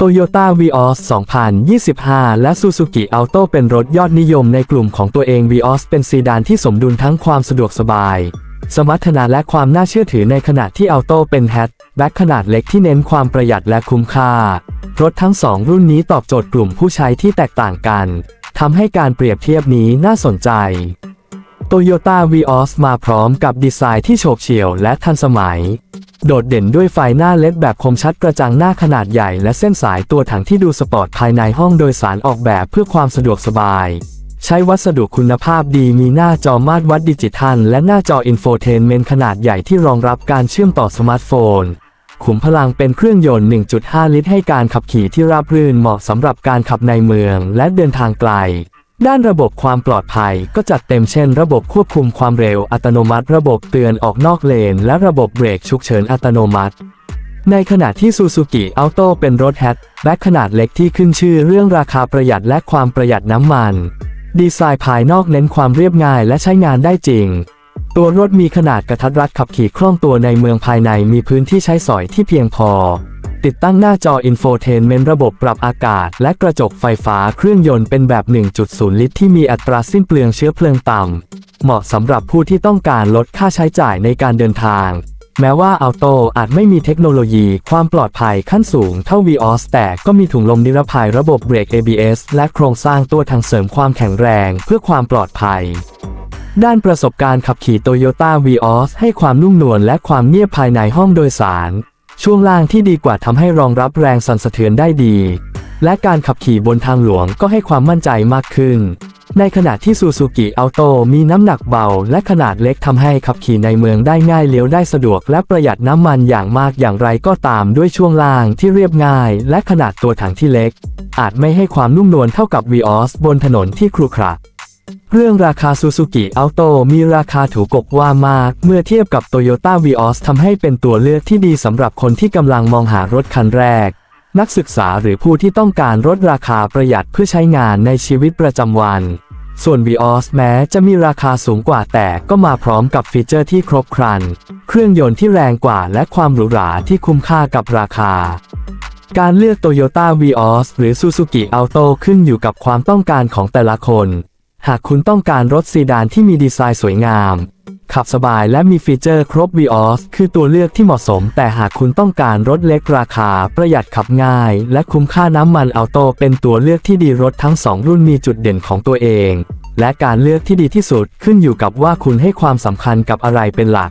Toyota Vios 2025 และ Suzuki Alto เป็นรถยอดนิยมในกลุ่มของตัวเอง Vios เป็นซีดานที่สมดุลทั้งความสะดวกสบาย สมรรถนะและความน่าเชื่อถือในขณะที่ Alto เป็นแฮชแบ็คขนาดเล็กที่เน้นความประหยัดและคุ้มค่า รถทั้งสองรุ่นนี้ตอบโจทย์กลุ่มผู้ใช้ที่แตกต่างกันทำให้การเปรียบเทียบนี้น่าสนใจ Toyota Vios มาพร้อมกับดีไซน์ที่โฉบเฉี่ยวและทันสมัย โดดเด่นด้วยไฟหน้าเล็ดแบบคมชัดกระจังหน้าขนาดใหญ่และเส้นสายตัวถังที่ดูสปอร์ตภายในห้องโดยสารออกแบบเพื่อความสะดวกสบาย ใช้วัสดุคุณภาพดีมีหน้าจอมาตรวัดดิจิทัล และหน้าจออินโฟเทนเมนต์ขนาดใหญ่ที่รองรับการเชื่อมต่อสมาร์ทโฟนขุมพลังเป็นเครื่องยนต์ 1.5 ลิตรให้การขับขี่ที่ราบรื่นเหมาะสำหรับการขับในเมืองและเดินทางไกล ด้านระบบความปลอดภัยก็จัดเต็มเช่น ระบบควบคุมความเร็วอัตโนมัติ ระบบเตือนออกนอกเลน และระบบเบรกฉุกเฉินอัตโนมัติ ในขณะที่ Suzuki Auto เป็นรถแฮชแบ็คขนาดเล็กที่ขึ้นชื่อเรื่องราคาประหยัดและความประหยัดน้ำมัน ดีไซน์ภายนอกเน้นความเรียบง่ายและใช้งานได้จริง ตัวรถมีขนาดกระทัดรัดขับขี่คล่องตัวในเมืองภายในมีพื้นที่ใช้สอยที่เพียงพอ ติดตั้งหน้าจออินโฟเทนเมนต์ระบบปรับอากาศ และกระจกไฟฟ้าเครื่องยนต์เป็นแบบ 1.0 ลิตรที่มีอัตราสิ้นเปลืองเชื้อเพลิงต่ำ เหมาะสำหรับผู้ที่ต้องการลดค่าใช้จ่ายในการเดินทาง แม้ว่าอัลโตอาจไม่มีเทคโนโลยีความปลอดภัยขั้นสูงเท่า Vios แต่ก็มีถุงลมนิรภัยระบบเบรก ABS และโครงสร้างตัวถังเสริมความแข็งแรงเพื่อความปลอดภัยด้านประสบการณ์ขับขี่ Toyota Vios ให้ความนุ่มนวลและความเงียบภายในห้องโดยสาร ช่วงล่างที่ดีกว่าทำให้รองรับแรงสั่นสะเทือนได้ดี และการขับขี่บนทางหลวงก็ให้ความมั่นใจมากขึ้น ในขณะที่ Suzuki Auto มีน้ำหนักเบาและขนาดเล็กทำให้ขับขี่ในเมืองได้ง่ายเลี้ยวได้สะดวกและประหยัดน้ำมันอย่างมากอย่างไรก็ตามด้วยช่วงล่างที่เรียบง่าย และขนาดตัวถังที่เล็ก อาจไม่ให้ความนุ่มนวลเท่ากับ Vios บนถนนที่ครุขระ เรื่องราคา Suzuki Auto มีราคาถูกกว่ามาก เมื่อเทียบกับ Toyota Vios ทำให้เป็นตัวเลือกที่ดีสำหรับคนที่กำลังมองหารถคันแรก นักศึกษาหรือผู้ที่ต้องการลดราคาประหยัดเพื่อใช้งานในชีวิตประจำวัน ส่วน Vios แม้จะมีราคาสูงกว่าแต่ก็มาพร้อมกับฟีเจอร์ที่ครบครัน เครื่องยนต์ที่แรงกว่าและความหรูหราที่คุ้มค่ากับราคาการเลือก Toyota Vios หรือ Suzuki Auto ขึ้นอยู่กับความต้องการของแต่ละคน หากคุณต้องการรถซีดานที่มีดีไซน์สวยงาม ขับสบายและมีฟีเจอร์ครบ Vios คือตัวเลือกที่เหมาะสม แต่หากคุณต้องการรถเล็กราคาประหยัดขับง่าย และคุ้มค่าน้ำมันอัลโตเป็นตัวเลือกที่ดีรถทั้งสองรุ่นมีจุดเด่นของตัวเอง และการเลือกที่ดีที่สุดขึ้นอยู่กับว่าคุณให้ความสำคัญกับอะไรเป็นหลัก